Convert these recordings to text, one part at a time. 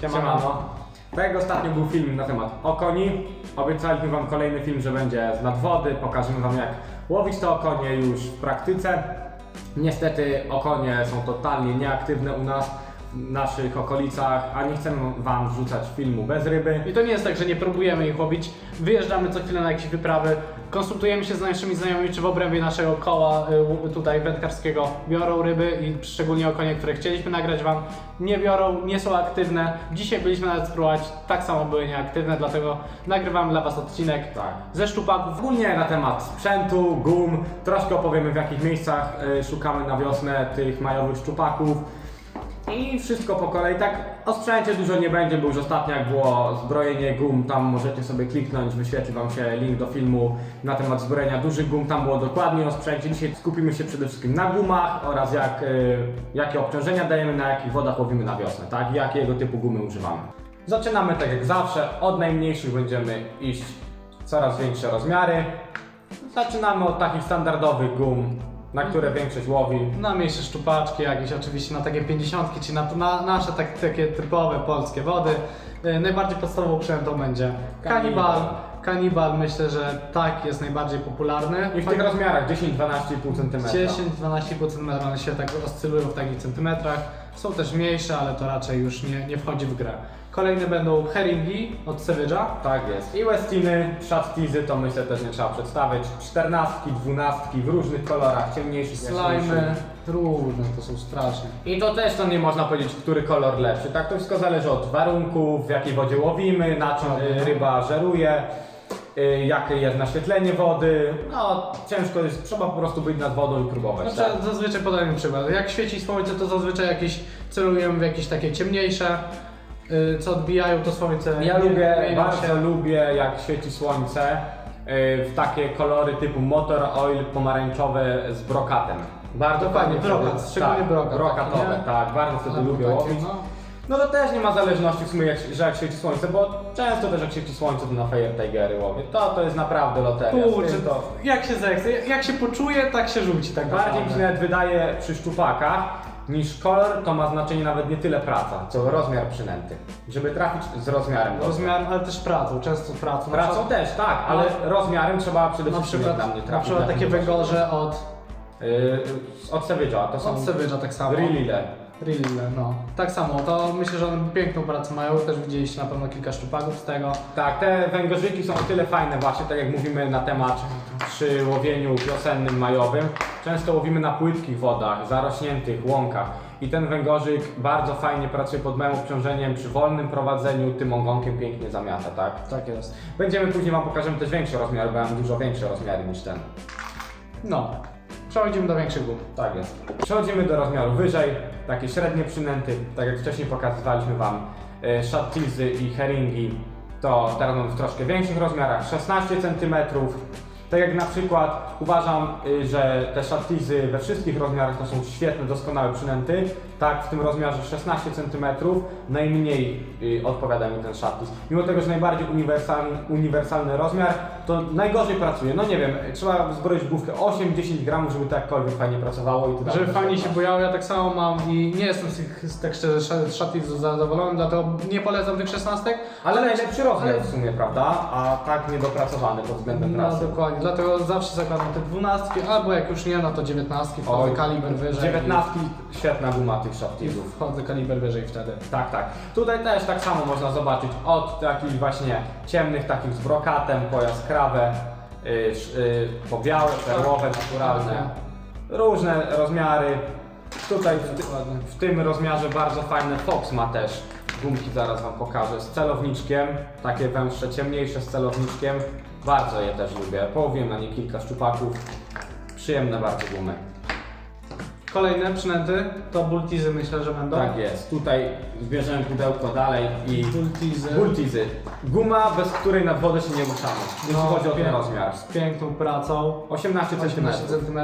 Siemano. Tak jak ostatnio był film na temat okoni, obiecaliśmy wam kolejny film, że będzie z nadwody, pokażemy wam jak łowić te okonie już w praktyce. Niestety okonie są totalnie nieaktywne u nas, naszych okolicach, a nie chcemy wam wrzucać filmu bez ryby. I to nie jest tak, że nie próbujemy ich łowić. Wyjeżdżamy co chwilę na jakieś wyprawy, konsultujemy się z naszymi znajomymi, czy w obrębie naszego koła y, tutaj wędkarskiego biorą ryby i szczególnie okonie, które chcieliśmy nagrać wam, nie biorą, nie są aktywne. Dzisiaj byliśmy nawet spróbować, tak samo były nieaktywne, dlatego nagrywamy dla was odcinek Tak. ze szczupaków. Ogólnie na temat sprzętu, gum, troszkę opowiemy w jakich miejscach y, szukamy na wiosnę tych majowych szczupaków. I wszystko po kolei, tak o sprzęcie dużo nie będzie, bo już ostatnio jak było zbrojenie gum, tam możecie sobie kliknąć, wyświetli Wam się link do filmu na temat zbrojenia dużych gum, tam było dokładnie o sprzęcie. Dzisiaj skupimy się przede wszystkim na gumach oraz jak, y, jakie obciążenia dajemy, na jakich wodach łowimy na wiosnę, tak? Jakiego typu gumy używamy. Zaczynamy tak jak zawsze, od najmniejszych będziemy iść coraz większe rozmiary. Zaczynamy od takich standardowych gum, na które większość łowi. Na mniejsze szczupaczki jakieś oczywiście, na takie 50, czy na, na nasze tak, takie typowe polskie wody. Y, Najbardziej podstawową przynętą będzie Kanibal. kanibal. Myślę, że tak jest najbardziej popularny. I w tych rozmiarach 10-12,5 cm. 10-12,5 cm one się tak oscylują w takich centymetrach. Są też mniejsze, ale to raczej już nie, nie wchodzi w grę. Kolejne będą herringi od Savage'a. Tak jest. I Westiny, Shottizy to myślę też nie trzeba przedstawić. 14, 12 w różnych kolorach, ciemniejszych, Slimy, jaśniejszych. różne, to są straszne. I to też to nie można powiedzieć, który kolor lepszy. Tak to wszystko zależy od warunków, w jakiej wodzie łowimy, na czym y, ryba żeruje, y, jakie jest naświetlenie wody. No ciężko jest, trzeba po prostu być nad wodą i próbować. Znaczy, tak? zazwyczaj podajemy przykład. Jak świeci słońce, to zazwyczaj jakieś celujemy w jakieś takie ciemniejsze, yy, co odbijają to słońce. Ja nie- lubię, bardzo się. lubię jak świeci słońce y, w takie kolory typu motor oil pomarańczowe z brokatem. Bardzo Dokładnie, fajnie brokat, szczególnie tak, brokat, Brokatowe, nie? tak, bardzo wtedy lubię takie, łowić. no. No to też nie ma zależności w sumie, jak, że jak świeci słońce, bo często też jak świeci słońce to na Fire Tigery łowię. To, to jest naprawdę loteria. Z Kurczę, to jak się zechce, jak się poczuje, tak się rzuci tak bardziej mi się naprawdę. nawet wydaje przy szczupakach niż kolor, to ma znaczenie nawet nie tyle praca, co rozmiar przynęty. Żeby trafić z rozmiarem. dobrze. Rozmiar, ale też pracą, często pracą. Na Pracą przykład- też, tak, ale rozmiarem trzeba przede Na wszystkim przykład, mnie na trafić. przykład na takie tym węgorze od, Yy, od Savage'a, to są od Savage'a tak samo. Rillile. Rille, no. Tak samo, to myślę, że one piękną pracę mają, też widzieliście na pewno kilka szczupaków z tego. Tak, te węgorzyki są o tyle fajne właśnie, tak jak mówimy na temat przy łowieniu wiosennym, majowym. Często łowimy na płytkich wodach, zarośniętych łąkach. I ten węgorzyk bardzo fajnie pracuje pod małym obciążeniem, przy wolnym prowadzeniu tym ogonkiem pięknie zamiata, tak? Tak jest. Będziemy później Wam pokażemy też większe rozmiary, bo ja mam dużo większe rozmiary niż ten. No. Przechodzimy do większych grup. Tak jest. Przechodzimy do rozmiaru wyżej, takie średnie przynęty, tak jak wcześniej pokazywaliśmy Wam, e, szattizy i herringi, to teraz mam w troszkę większych rozmiarach, 16 cm. Tak jak na przykład uważam, y, że te szattizy we wszystkich rozmiarach to są świetne, doskonałe przynęty, tak w tym rozmiarze 16 cm najmniej y, odpowiada mi ten szattiz. Mimo tego, że najbardziej uniwersalny, uniwersalny rozmiar, to najgorzej pracuje. No nie wiem, trzeba zbroić główkę 8-10 gramów, żeby to jakkolwiek fajnie pracowało i to Żeby fajnie się bojało, ja tak samo mam i nie jestem z tych, z, tak szczerze, sz- zadowolony, dlatego nie polecam tych 16. Ale najlepszy rozmiar ale- w sumie, prawda? A tak niedopracowany pod względem No pracy. dokładnie, dlatego zawsze zakładam te 12, albo jak już nie, no to 19, wchodzę Oj, kaliber wyżej. 19 świetna guma tych I szaftizów. wchodzę kaliber wyżej wtedy. Tak, tak. Tutaj też tak samo można zobaczyć od takich właśnie ciemnych, takich z brokatem, po jaskrawę, yy, yy, po białe, perłowe, naturalne. Różne rozmiary. Tutaj w, ty, w tym rozmiarze bardzo fajne Fox ma też. Gumki zaraz Wam pokażę. Z celowniczkiem, takie węższe, ciemniejsze z celowniczkiem. Bardzo je też lubię. Połowiłem na nie kilka szczupaków. Przyjemne bardzo gumy. Kolejne przynęty to bultizy myślę, że będą. Tak jest. Tutaj zbierzemy pudełko dalej i Bultizy. Bultizy. Guma, bez której nad wodę się nie ruszamy. Jeśli chodzi o ten rozmiar. Z piękną pracą. 18 cm. 18 cm.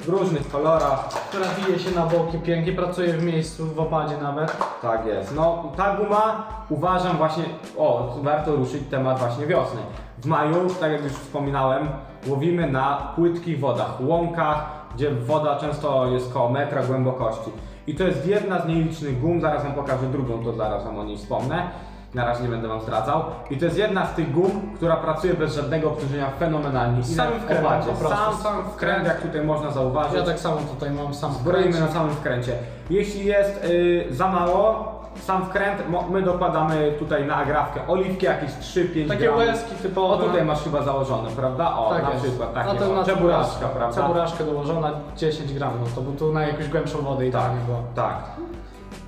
W różnych kolorach. Która bije się na boki pięknie, pracuje w miejscu, w opadzie nawet. Tak jest. No ta guma uważam właśnie, o, warto ruszyć temat właśnie wiosny. W maju, tak jak już wspominałem, łowimy na płytkich wodach, łąkach, gdzie woda często jest koło metra głębokości. I to jest jedna z nielicznych gum, zaraz wam pokażę drugą, to zaraz wam o niej wspomnę. Na razie nie będę wam zdradzał. I to jest jedna z tych gum, która pracuje bez żadnego obciążenia fenomenalnie. I wkrętem owadzie, po prostu, Sam, sam wkręt, wkręt. jak tutaj można zauważyć. Ja tak samo tutaj mam sam Zbroimy na samym wkręcie. Jeśli jest y, za mało, sam wkręt, mo- my dokładamy tutaj na agrafkę oliwki, jakieś 3-5 Takie gram. łezki O typowe. tutaj masz chyba założone, prawda? O, tak na jest. przykład takie. to o, na Ceburaczka, prawda? Ceburaczka dołożona 10 gram, no to by tu na jakąś głębszą wodę i tak Tak, nie było. tak.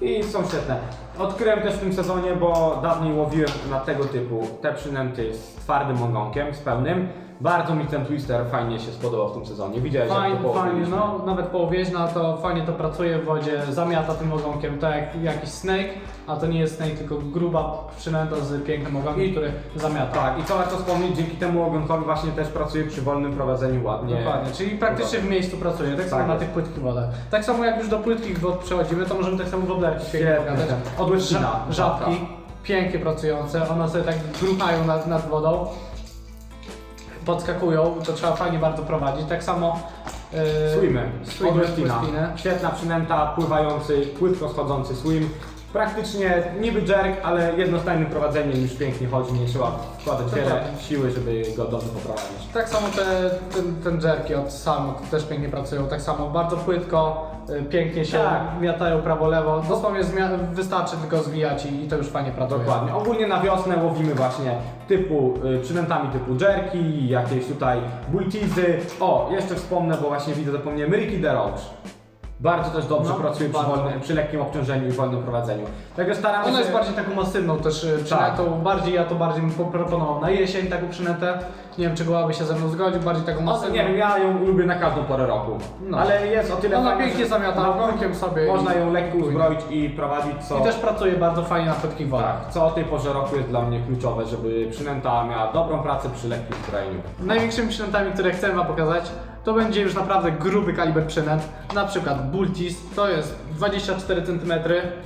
I są świetne. Odkryłem też w tym sezonie, bo dawniej łowiłem na tego typu te przynęty z twardym ogonkiem, z pełnym. Bardzo mi ten twister fajnie się spodobał w tym sezonie. Widziałeś, jak Fajnie, to fajnie, no nawet połowieczna to fajnie to pracuje w wodzie, zamiata tym ogonkiem, tak jak jakiś snake, a to nie jest snake, tylko gruba przynęta z pięknym ogonkiem, I- który zamiata. Tak, i co warto wspomnieć, dzięki temu ogonkowi właśnie też pracuje przy wolnym prowadzeniu ładnie. Dokładnie, czyli praktycznie w miejscu pracuje, tak samo Tak na jest. tych płytkich wodach. Tak samo jak już do płytkich wod przechodzimy, to możemy tak samo woblerki pięknie Świetnie. pokazać. Od. Ża- Żabki, pięknie pracujące, one sobie tak gruchają nad, nad wodą, podskakują, to trzeba fajnie bardzo prowadzić. Tak samo Swimy. Od Westina. Westiny. Świetna przynęta, pływający, płytko schodzący swim. Praktycznie niby jerk, ale jednostajnym prowadzeniem już pięknie chodzi, nie trzeba wkładać wiele Dokładnie. siły, żeby go dobrze poprowadzić. Tak samo te, ten, ten jerki od Samu też pięknie pracują, tak samo bardzo płytko, y, pięknie się Tak. miatają prawo-lewo, dosłownie zmia- wystarczy tylko zwijać i, i to już fajnie pracuje. Dokładnie. Ogólnie na wiosnę łowimy właśnie typu y, przynętami typu jerki, jakieś tutaj bultizy. O, jeszcze wspomnę, bo właśnie widzę, zapomniałem, Ricky the Roach. Bardzo też dobrze No, pracuje przy, bardzo. wolnym, przy lekkim obciążeniu i wolnym prowadzeniu. Także staramy Ona się... jest bardziej taką masywną też y, przynętą, bardziej ja to bardziej bym proponował na jesień taką przynętę. Nie wiem czy Gołaby się ze mną zgodził, bardziej taką No, masywną. nie wiem, ja ją lubię na każdą porę roku. No. Ale jest o tyle Ona fajna, pięknie że- zamiata no, ogonkiem sobie Można i- ją lekko uzbroić i prowadzić co... I też pracuje bardzo fajnie na płytkich wodach. Tak, co o tej porze roku jest dla mnie kluczowe, żeby przynęta miała dobrą pracę przy lekkim zbrojeniu. Największymi przynętami, które chcę Wam pokazać, to będzie już naprawdę gruby kaliber przynęt. Na przykład Bultis, to jest 24 cm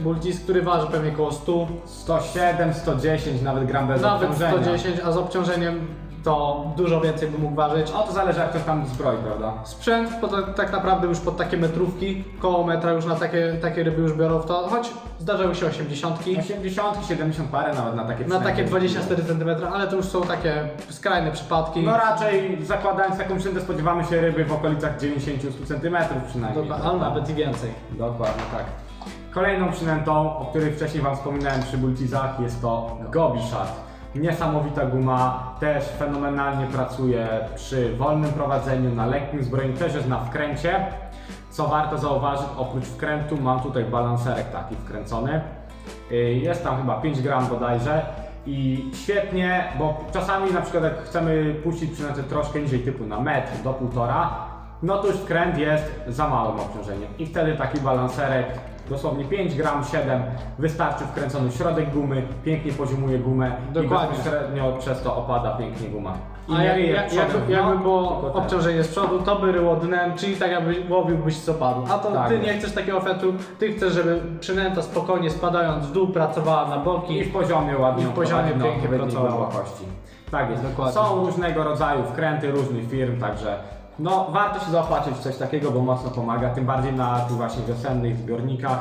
Bultis, który waży pewnie około 100, 107, 110 nawet gram bez nawet obciążenia. 110, a z obciążeniem to dużo więcej by mógł ważyć. No to zależy jak to tam zbroi, prawda? Sprzęt pod, tak naprawdę już pod takie metrówki, koło metra już na takie, takie ryby już biorą w to, choć zdarzały się 80. 80, 70 parę nawet na takie Na takie 24 cm, ale to już są takie skrajne przypadki. No raczej zakładając taką przynętę spodziewamy się ryby w okolicach 90 cm przynajmniej. Dobra, albo nawet i więcej. Dokładnie tak. Kolejną przynętą, o której wcześniej Wam wspominałem przy bultizach, jest to Gobi Shot. Niesamowita guma, też fenomenalnie pracuje przy wolnym prowadzeniu, na lekkim zbrojeniu, też jest na wkręcie. Co warto zauważyć, oprócz wkrętu mam tutaj balanserek taki wkręcony. Yy, Jest tam chyba 5 gram bodajże i świetnie, bo czasami na przykład jak chcemy puścić przynętę troszkę niżej, typu na metr do półtora, no to już wkręt jest za małym obciążeniem i wtedy taki balanserek dosłownie 5 gram 7 wystarczy wkręcony środek gumy, pięknie poziomuje gumę Dokładnie. i bezpośrednio przez to opada pięknie guma. I A nie jak, ryje jak, przodem jakby, w dno, jakby było tylko ten. obciążenie z przodu, to by ryło dnem, czyli tak jakby łowiłbyś co padło. A to Tak ty jest. nie chcesz takiego efektu, ty chcesz, żeby przynęta spokojnie spadając w dół pracowała na boki. I w poziomie ładnie I w poziomie prowadzi na pięknie pracowało. głębokości. Tak jest. Dokładnie. Są różnego rodzaju wkręty różnych firm, także no warto się zaopatrzyć w coś takiego, bo mocno pomaga, tym bardziej na tych właśnie wiosennych zbiornikach,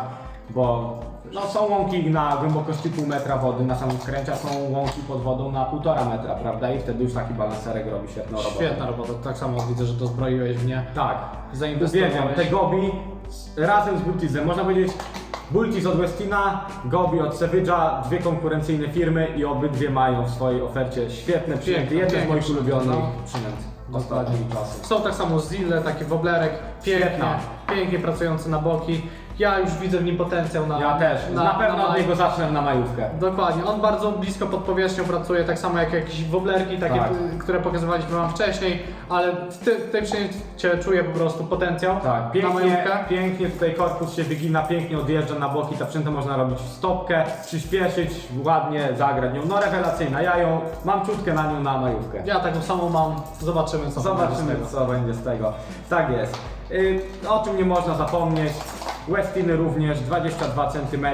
bo no, są łąki na głębokości pół metra wody na samym wkręcie, a są łąki pod wodą na półtora metra, prawda? I wtedy już taki balanserek robi świetną robotę. Świetna robota, tak samo widzę, że to zbroiłeś w nie. Tak. Zainwestowałeś. Uwielbiam te gobi z- razem z Bultizem. Można powiedzieć Bultiz od Westina, Gobi od Savage'a, dwie konkurencyjne firmy i obydwie mają w swojej ofercie świetne przynęty. Jedne z moich ulubionych no. przynęt Dokładnie. ostatnich czasów. Są tak samo Zille, taki woblerek, pięknie, Świetna. pięknie pracujący na boki. Ja już widzę w nim potencjał na Ja też. Na, pewno od niego zacznę na majówkę. Dokładnie, on bardzo blisko pod powierzchnią pracuje, tak samo jak jakieś woblerki, takie, Tak. y, które pokazywaliśmy Wam wcześniej, ale w, ty, w tej czuję po prostu potencjał Tak, na pięknie, majówkę. pięknie tutaj korpus się wygina, pięknie odjeżdża na boki, ta przynęta można robić w stopkę, przyspieszyć, ładnie zagrać nią. No rewelacyjna, ja ją mam czutkę na nią na majówkę. Ja taką samą mam, zobaczymy co będzie z Zobaczymy, tego. co będzie z tego. Tak jest. Yy, o czym nie można zapomnieć. Westiny również 22 cm,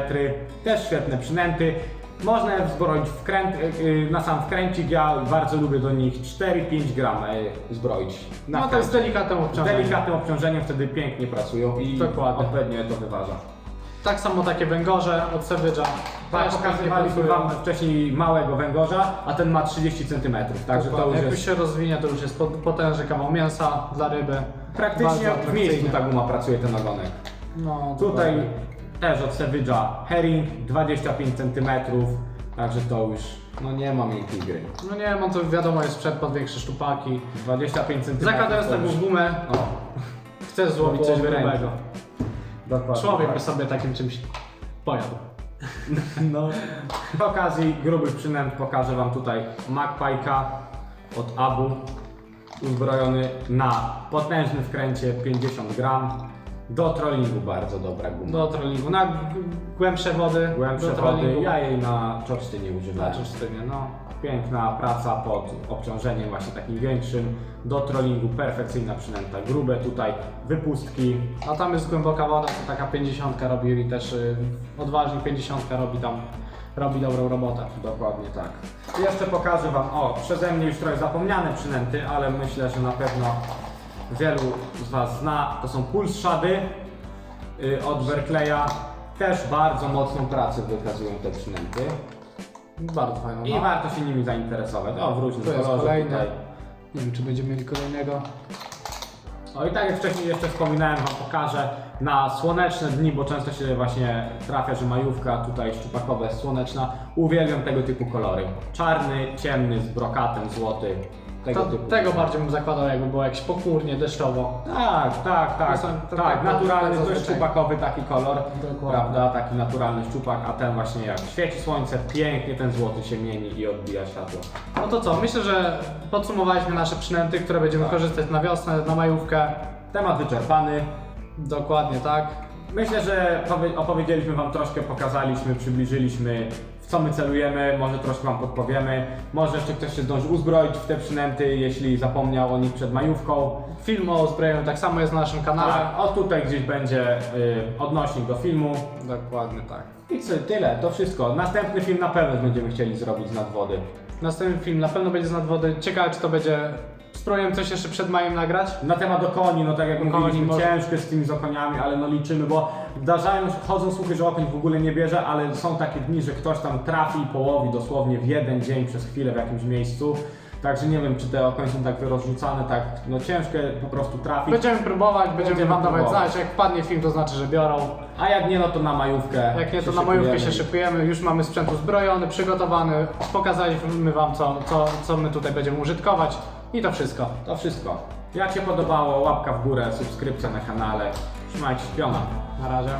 też świetne przynęty. Można je zbroić wkręt, y, y, na sam wkręcik, ja bardzo lubię do nich 4-5 gram y, zbroić. Na No to jest Z obciążeniem. delikatnym obciążeniem wtedy pięknie pracują i Dokładnie. odpowiednio to wyważa. Tak samo takie węgorze od Savage'a. Tak, Też pokazywaliśmy wam wcześniej małego węgorza, a ten ma 30 cm, także to już Jak jest już się rozwinie, to już jest pot- potężny kawał mięsa dla ryby. praktycznie w miejscu ta guma pracuje ten ogonek. No, Tutaj dokładnie. też od Savage'a herring 25 cm, także to już no nie ma miękkiej gry. No nie, no to wiadomo, jest sprzęt pod większe sztupaki. 25 cm. Zakładając taką gumę, chcesz złowić coś Połowy ręki. grubego. dokładnie. Człowiek tak. by sobie takim czymś pojadł. No. Przy okazji grubych przynęt pokażę Wam tutaj Magpie'ka od Abu uzbrojony na potężnym wkręcie 50 gram do trollingu bardzo dobra guma. Do trollingu. Na głębsze wody. Głębsze do wody, trollingu. ja jej na czorsztynie Na używałem. czyszczenie, no. Piękna praca pod obciążeniem właśnie takim większym do trollingu, perfekcyjna przynęta, grube tutaj wypustki, A tam jest głęboka woda, to taka 50 robi i też y, odważnik 50 robi tam, robi dobrą robotę. Dokładnie tak. I jeszcze pokażę Wam, o, przeze mnie już trochę zapomniane przynęty, ale myślę, że na pewno wielu z Was zna. To są Pulse Shady y, od Berkeleya. Też bardzo mocną pracę wykazują te przynęty. Bardzo fajną. I warto się nimi zainteresować. O, w różnym Tu jest kolorze kolejny. tutaj. Nie wiem, czy będziemy mieli kolejnego. O i tak jak wcześniej jeszcze wspominałem, Wam pokażę na słoneczne dni, bo często się właśnie trafia, że majówka tutaj szczupakowa jest słoneczna. Uwielbiam tego typu kolory. Czarny, ciemny, z brokatem, złoty. Tego To, typu. tego bardziej bym zakładał, jakby było jakieś pochmurnie, deszczowo. Tak, tak, tak. To są- to tak, tak, naturalny, to szczupakowy taki kolor, Dokładnie. prawda? Taki naturalny szczupak, a ten właśnie jak świeci słońce, pięknie ten złoty się mieni i odbija światło. No to co, myślę, że podsumowaliśmy nasze przynęty, które będziemy Tak. korzystać na wiosnę, na majówkę. Temat wyczerpany. Dokładnie tak. Myślę, że powie- opowiedzieliśmy Wam troszkę, pokazaliśmy, przybliżyliśmy w co my celujemy, może troszkę Wam podpowiemy. Może jeszcze ktoś się zdąży uzbroić w te przynęty, jeśli zapomniał o nich przed majówką. Film o uzbrojeniu tak samo jest na naszym kanale. Tak, o tutaj gdzieś będzie y, odnośnik do filmu. Dokładnie tak. I co, tyle, to wszystko. Następny film na pewno będziemy chcieli zrobić z nadwody. Następny film na pewno będzie z nadwody. Ciekawe, czy to będzie. Spróbujemy coś jeszcze przed majem nagrać. Na temat okoni, no tak jak Okoni mówiliśmy, może- ciężko jest z tymi z okoniami, ale no liczymy, bo zdarzają chodzą słuchy, że okoń w ogóle nie bierze, ale są takie dni, że ktoś tam trafi i połowi dosłownie w jeden dzień przez chwilę w jakimś miejscu. Także nie wiem, czy te okonie są tak rozrzucane, tak no ciężko po prostu trafić. Będziemy próbować, będziemy, Będziemy wam dawać próbować. znać. Jak wpadnie film, to znaczy, że biorą. A jak nie, no to na majówkę. Jak nie, to się na majówkę szykujemy. się szykujemy. Już mamy sprzęt uzbrojony, przygotowany. Pokazaliśmy wam, co, co, co my tutaj będziemy użytkować. I to wszystko. To wszystko. Jak się podobało, łapka w górę, subskrypcja na kanale. Trzymajcie się, piona. Na razie.